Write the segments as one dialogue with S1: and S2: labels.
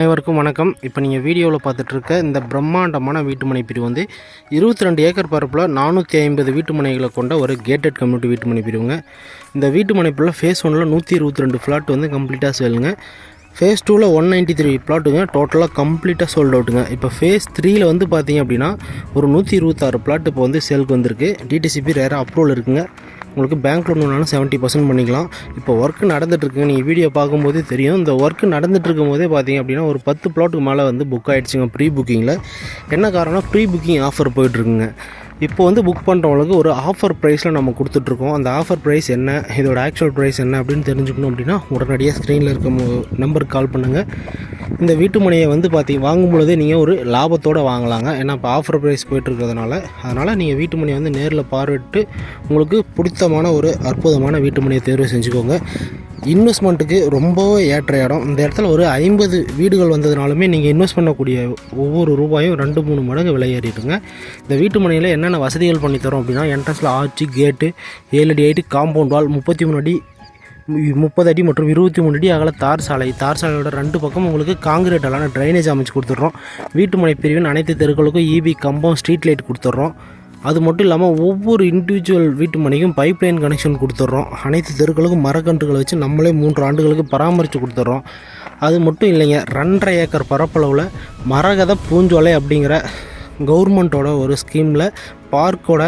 S1: அனைவருக்கும் வணக்கம். இப்போ நீங்கள் வீடியோவில் பார்த்துட்ருக்க இந்த பிரம்மாண்டமான வீட்டுமனை பிரிவு வந்து இருபத்தி ரெண்டு ஏக்கர் பரப்பில் நானூற்றி ஐம்பது வீட்டுமனைகளை கொண்ட ஒரு கேட்டட் கம்யூனிட்டி வீட்டுமனை பிரிவுங்க. இந்த வீட்டுமனை பிரிவில் ஃபேஸ் ஒன்றில் நூற்றி இருபத்தி ரெண்டு ஃப்ளாட் வந்து கம்ப்ளீட்டாக சேலுங்க ஃபேஸ் டூவில் ஒன் நைன்ட்டி த்ரீ பிளாட்டுங்க டோட்டலாக கம்ப்ளீட்டாக சோல்ட் அவுட்டுங்க இப்போ ஃபேஸ் த்ரீயில் வந்து பார்த்தீங்க அப்படின்னா ஒரு நூற்றி இருபத்தாறு பிளாட் இப்போ வந்து சேலுக்கு வந்திருக்கு. டிடிசிபி ரேராக அப்ரூவல் இருக்குங்க. உங்களுக்கு பேங்க் லோன் வேணாலும் செவன்ட்டி பர்சன்ட் பண்ணிக்கலாம். இப்போ ஒர்க் நடந்துட்டுருக்குங்க நீங்கள் வீடியோ பார்க்கும்போதே தெரியும். இந்த ஒர்க் நடந்துட்டு இருக்கும்போதே பார்த்தீங்க அப்படின்னா ஒரு பத்து பிளாட்டுக்கு மேலே வந்து புக் ஆகிடுச்சுங்க ப்ரீ புக்கிங்கில் என்ன காரணம் ப்ரீ புக்கிங் ஆஃபர் போயிட்டுருக்குங்க. இப்போ வந்து புக் பண்ணுறவங்களுக்கு ஒரு ஆஃபர் ப்ரைஸில் நம்ம கொடுத்துட்ருக்கோம் அந்த ஆஃபர் ப்ரைஸ் என்ன? இதோட ஆக்சுவல் ப்ரைஸ் என்ன அப்படின்னு தெரிஞ்சுக்கணும் அப்படின்னா உடனடியாக ஸ்க்ரீனில் இருக்க நம்பருக்கு கால் பண்ணுங்கள் இந்த வீட்டு மனையை வந்து பார்த்தீங்க வாங்கும் பொழுதே நீங்கள் ஒரு லாபத்தோடு வாங்கலாங்க. ஏன்னா இப்போ ஆஃபர் ப்ரைஸ் போயிட்டுருக்கிறதுனால. அதனால் நீங்கள் வீட்டு மனையை வந்து நேரில் பார்வையிட்டு உங்களுக்கு பிடித்தமான ஒரு அற்புதமான வீட்டு மனையை தேர்வு செஞ்சுக்கோங்க. இன்வெஸ்ட்மெண்ட்டுக்கு ரொம்பவே ஏற்ற இடம். இந்த இடத்துல ஒரு ஐம்பது வீடுகள் வந்ததுனாலுமே நீங்கள் இன்வெஸ்ட் பண்ணக்கூடிய ஒவ்வொரு ரூபாயும் ரெண்டு மூணு மடங்கு விலையேறிடுங்க இந்த வீட்டு மனையில் என்னென்ன வசதிகள் பண்ணித்தரோம் அப்படின்னா என்ட்ரன்ஸில் ஆர்ச்சி கேட்டு ஏழு அடி ஐட்டு காம்பவுண்ட் வால் முப்பத்தி மூணு அடி முப்பது அடி மற்றும் இருபத்தி மூணு அடி அகல தார் சாலை. தார் சாலையோட ரெண்டு பக்கம் உங்களுக்கு காங்கிரீட் அலான ட்ரைனேஜ் அமைச்சு கொடுத்துட்றோம். வீட்டு மனை பிரிவின் அனைத்து தெருக்களுக்கும் இபி கம்பம் ஸ்ட்ரீட் லைட் கொடுத்துட்றோம். அது மட்டும் இல்லாமல் ஒவ்வொரு இண்டிவிஜுவல் வீட்டு மனைக்கும் பைப் லைன் கனெக்ஷன் கொடுத்துட்றோம். அனைத்து தெருக்களுக்கும் மரக்கன்றுகளை வச்சு நம்மளே மூன்று ஆண்டுகளுக்கு பராமரித்து கொடுத்துட்றோம். அது மட்டும் இல்லைங்க ரெண்டரை ஏக்கர் பரப்பளவில் மரகத பூஞ்சோலை அப்படிங்கிற கவர்மெண்ட்டோட ஒரு ஸ்கீமில் பார்க்கோட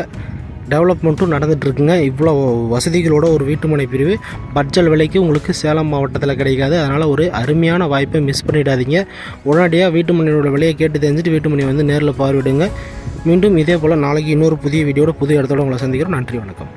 S1: டெவலப்மெண்ட்டும் நடந்துகிட்ருக்குங்க. இவ்வளோ வசதிகளோட ஒரு வீட்டுமனை பிரிவு. பட்ஜல் விலைக்கு உங்களுக்கு சேலம் மாவட்டத்தில் கிடைக்காது. அதனால் ஒரு அருமையான வாய்ப்பை மிஸ் பண்ணிடாதீங்க. உடனடியாக வீட்டுமனையோட விலையை கேட்டு தெரிஞ்சுட்டு வீட்டுமனை வந்து நேரில் பார்வையிடுங்க. மீண்டும் இதே போல் நாளைக்கு இன்னொரு புதிய வீடியோட புதிய இடத்தோட உங்களை சந்திக்கிறோம். நன்றி வணக்கம்.